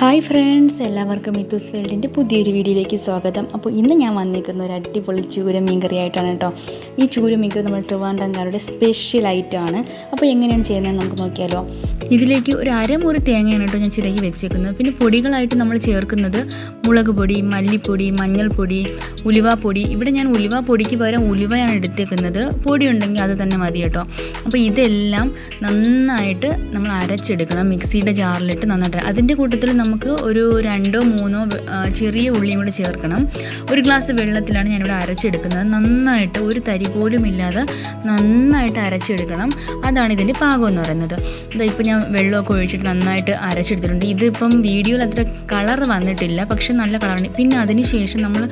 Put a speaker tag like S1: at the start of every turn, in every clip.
S1: Hi friends എല്ലാവർക്കും മിത്തൂസ് വേൾഡിന്റെ പുതിയൊരു വീഡിയോയിലേക്ക് സ്വാഗതം. അപ്പോൾ ഇന്ന് ഞാൻ വന്നിരിക്കുന്ന ഒരു അടിപൊളി ചൂര മീൻകറി ആയിട്ടാണ് കേട്ടോ. ഈ ചൂര മീൻകറി നമ്മൾ ട്രിവാൻഡ്രംകാരുടെ സ്പെഷ്യൽ ഐറ്റമാണ് അപ്പോൾ എങ്ങനെയാണ് ചെയ്യുന്നത് നമുക്ക് നോക്കിയാലോ. ഇതിലേക്ക് ഒരു അരമുറി തേങ്ങയാണ് കേട്ടോ ഞാൻ ചിരകി വെച്ചേക്കുന്നത്. പിന്നെ പൊടികളായിട്ട് നമ്മൾ ചേർക്കുന്നത് മുളക് പൊടി മല്ലിപ്പൊടി മഞ്ഞൾപ്പൊടി ഉലുവാപ്പൊടി. ഇവിടെ ഞാൻ ഉലുവ പൊടിക്ക് പകരം ഉലുവയാണ് എടുത്തേക്കുന്നത്. പൊടി ഉണ്ടെങ്കിൽ അത് തന്നെ മതി കേട്ടോ. അപ്പോൾ ഇതെല്ലാം നന്നായിട്ട് നമ്മൾ അരച്ചെടുക്കണം മിക്സിയുടെ ജാറിലിട്ട് നന്നായിട്ട്. അതിന്റെ കൂട്ടത്തിൽ നമുക്ക് ഒരു രണ്ടോ മൂന്നോ ചെറിയ ഉള്ളിയും കൂടെ ചേർക്കണം. ഒരു ഗ്ലാസ് വെള്ളത്തിലാണ് ഞാനിവിടെ അരച്ചെടുക്കുന്നത്. നന്നായിട്ട് ഒരു തരി പോലും ഇല്ലാതെ നന്നായിട്ട് അരച്ചെടുക്കണം. അതാണ് ഇതിന്റെ പാകം എന്ന് പറയുന്നത്. ഇതാ ഇപ്പോൾ ഞാൻ വെള്ളമൊക്കെ ഒഴിച്ചിട്ട് നന്നായിട്ട് അരച്ചെടുത്തിട്ടുണ്ട്. ഇതിപ്പം വീഡിയോയിൽ അത്ര കളർ വന്നിട്ടില്ല. പക്ഷെ നല്ല കളറാണ്. പിന്നെ അതിന് ശേഷം നമ്മൾ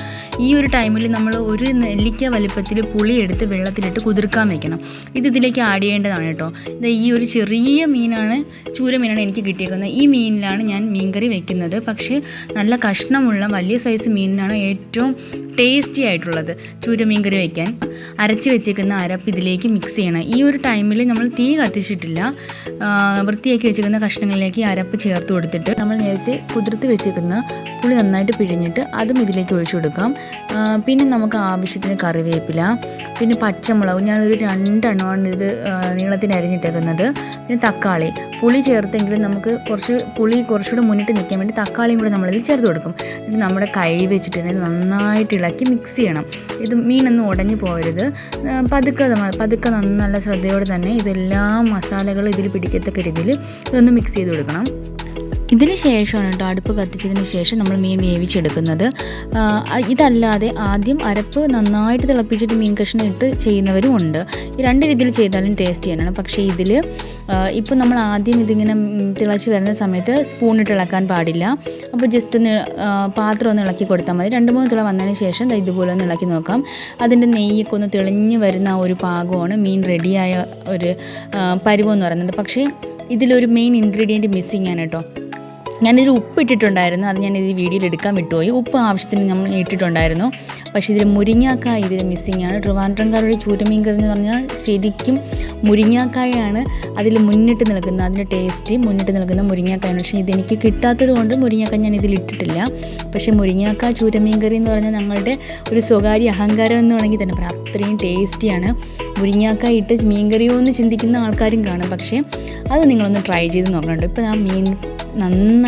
S1: ഈ ഒരു ടൈമിൽ നമ്മൾ ഒരു നെല്ലിക്ക വലിപ്പത്തിൽ പുളി എടുത്ത് വെള്ളത്തിലിട്ട് കുതിർക്കാൻ വെക്കണം. ഇത് ഇതിലേക്ക് ആഡ് ചെയ്യേണ്ടതാണ് കേട്ടോ. ഇത് ഈ ഒരു ചെറിയ മീനാണ് ചൂര മീനാണ് എനിക്ക് കിട്ടിയേക്കുന്നത്. ഈ മീനിലാണ് ഞാൻ മീൻകറി വെക്കുന്നത്. പക്ഷേ നല്ല കഷ്ണമുള്ള വലിയ സൈസ് മീനിനാണ് ഏറ്റവും ടേസ്റ്റി ആയിട്ടുള്ളത് ചൂര മീൻകറി വയ്ക്കാൻ അരച്ച് വെച്ചേക്കുന്ന അരപ്പ് ഇതിലേക്ക് മിക്സ് ചെയ്യണം. ഈ ഒരു ടൈമിൽ നമ്മൾ തീ കത്തിച്ചിട്ടില്ല. വൃത്തിയാക്കി വെച്ചിരിക്കുന്ന കഷ്ണങ്ങളിലേക്ക് അരപ്പ് ചേർത്ത് കൊടുത്തിട്ട് നമ്മൾ നേരത്തെ കുതിർത്ത് വെച്ചിരിക്കുന്ന പുളി നന്നായിട്ട് പിഴിഞ്ഞിട്ട് അതും ഇതിലേക്ക് ഒഴിച്ചു കൊടുക്കാം. പിന്നെ നമുക്ക് ആവശ്യത്തിന് കറിവേപ്പില പിന്നെ പച്ചമുളക്. ഞാനൊരു രണ്ടെണ്ണമാണ് ഇത് നീളത്തിന് അരിഞ്ഞിട്ടേക്കുന്നത്. പിന്നെ തക്കാളി. പുളി ചേർത്തെങ്കിലും നമുക്ക് കുറച്ച് പുളി കുറച്ചുകൂടെ മുന്നിട്ട് നിൽക്കാൻ വേണ്ടി തക്കാളിയും കൂടെ നമ്മളിതിൽ ചേർത്ത് കൊടുക്കും. ഇത് നമ്മുടെ കൈ വെച്ചിട്ട് തന്നെ നന്നായിട്ട് ഇളക്കി മിക്സ് ചെയ്യണം. ഇത് മീനൊന്നും ഉടഞ്ഞു പോകരുത്. പതുക്കെ പതുക്കെ നല്ല ശ്രദ്ധയോടെ തന്നെ ഇതെല്ലാം മസാലകളും ഇതിൽ പിടിക്കത്തക്ക രീതിയിൽ ഇതൊന്ന് മിക്സ് ചെയ്ത് കൊടുക്കണം. ഇതിന് ശേഷമാണ് കേട്ടോ അടുപ്പ് കത്തിച്ചതിന് ശേഷം നമ്മൾ മീൻ വേവിച്ചെടുക്കുന്നത്. ഇതല്ലാതെ ആദ്യം അരപ്പ് നന്നായിട്ട് തിളപ്പിച്ചിട്ട് മീൻ കഷ്ണം ഇട്ട് ചെയ്യുന്നവരും ഉണ്ട്. ഈ രണ്ട് രീതിയിൽ ചെയ്താലും ടേസ്റ്റ് ചെയ്യാനാണ്. പക്ഷേ ഇതിൽ ഇപ്പോൾ നമ്മൾ ആദ്യം ഇതിങ്ങനെ തിളച്ച് വരുന്ന സമയത്ത് സ്പൂണിട്ട് ഇളക്കാൻ പാടില്ല. അപ്പോൾ ജസ്റ്റ് ഒന്ന് പാത്രം ഒന്ന് ഇളക്കി കൊടുത്താൽ മതി. രണ്ട് മൂന്ന് തിള വന്നതിന് ശേഷം ഇതുപോലെ ഒന്ന് ഇളക്കി നോക്കാം. അതിന്റെ നെയ്യൊക്കെ ഒന്ന് തെളിഞ്ഞ് വരുന്ന ഒരു പാകമാണ് മീൻ റെഡിയായ ഒരു പരുവം എന്ന് പറയുന്നത്. പക്ഷേ ഇതിലൊരു മെയിൻ ഇൻഗ്രീഡിയന്റ് മിസ്സിങ് ആണ് കേട്ടോ. ഞാനിതിൽ ഉപ്പ് ഇട്ടിട്ടുണ്ടായിരുന്നു അത് ഞാൻ ഇത് വീഡിയോയിൽ എടുക്കാൻ വിട്ടുപോയി. ഉപ്പ് ആവശ്യത്തിന് നമ്മൾ ഇട്ടിട്ടുണ്ടായിരുന്നു. പക്ഷേ ഇതിൽ മുരിങ്ങാക്കായ ഇതിൽ മിസ്സിങ് ആണ്. ട്രിവാൻഡ്രംകാരുടെ ചൂരമീൻ കറി എന്ന് പറഞ്ഞാൽ ശരിക്കും മുരിങ്ങാക്കായാണ് അതിൽ മുന്നിട്ട് നിൽക്കുന്നത്. അതിന്റെ ടേസ്റ്റ് മുന്നിട്ട് നിൽക്കുന്ന മുരിങ്ങാക്കായാണ്. പക്ഷേ ഇതെനിക്ക് കിട്ടാത്തത് കൊണ്ട് മുരിങ്ങാക്കായ ഞാൻ ഇതിൽ ഇട്ടിട്ടില്ല. പക്ഷേ മുരിങ്ങാക്കായ ചൂരമീൻ കറി എന്ന് പറഞ്ഞാൽ ഞങ്ങളുടെ ഒരു സ്വകാര്യ അഹങ്കാരം എന്ന് വേണമെങ്കിൽ തന്നെ പറയാം. അത്രയും ടേസ്റ്റിയാണ് മുരിങ്ങാക്കായ ഇട്ട് മീൻകറിയോ എന്ന് ചിന്തിക്കുന്ന ആൾക്കാരും കാണും. പക്ഷേ അത് നിങ്ങളൊന്ന് ട്രൈ ചെയ്ത് നോക്കണുണ്ട്. ഇപ്പോൾ ആ മീൻ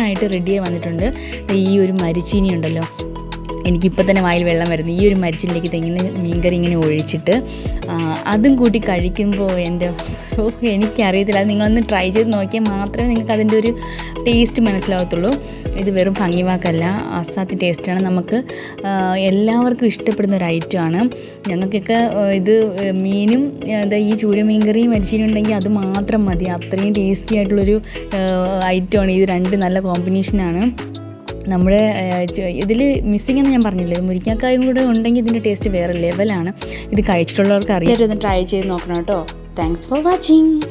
S1: നന്നായിട്ട് റെഡിയായി വന്നിട്ടുണ്ട്. ഈ ഒരു മരിച്ചീനി ഉണ്ടല്ലോ എനിക്കിപ്പോൾ തന്നെ വായിൽ വെള്ളം വരുന്നു. ഈ ഒരു മരിച്ചിലേക്ക് തെങ്ങിന് മീൻകറി ഇങ്ങനെ ഒഴിച്ചിട്ട് അതും കൂട്ടി കഴിക്കുമ്പോൾ എന്റെ ഓ എനിക്കറിയത്തില്ല. അത് നിങ്ങളൊന്ന് ട്രൈ ചെയ്ത് നോക്കിയാൽ മാത്രമേ നിങ്ങൾക്ക് അതിന്റെ ഒരു ടേസ്റ്റ് മനസ്സിലാവത്തുള്ളൂ. ഇത് വെറും ഭംഗിവാക്കല്ല അസാത്തി ടേസ്റ്റാണ് നമുക്ക് എല്ലാവർക്കും ഇഷ്ടപ്പെടുന്ന ഒരു ഐറ്റമാണ് ഞങ്ങൾക്കൊക്കെ ഇത് മീനും ഈ ചൂരമീൻ കറിയും മരിച്ചീനും ഉണ്ടെങ്കിൽ അത് മാത്രം മതി. അത്രയും ടേസ്റ്റി ആയിട്ടുള്ളൊരു ഐറ്റമാണ് ഇത് രണ്ട് നല്ല കോമ്പിനേഷനാണ് നമ്മുടെ ഇതിൽ മിസ്സിംഗ് എന്ന് ഞാൻ പറഞ്ഞില്ലേ മുരിക്കാക്കായും കൂടെ ഉണ്ടെങ്കിൽ ഇതിന്റെ ടേസ്റ്റ് വേറെ ലെവലാണ് ഇത് കഴിച്ചിട്ടുള്ളവർക്ക് അറിയാം. ട്രൈ ചെയ്ത് നോക്കണം കേട്ടോ. Thanks for watching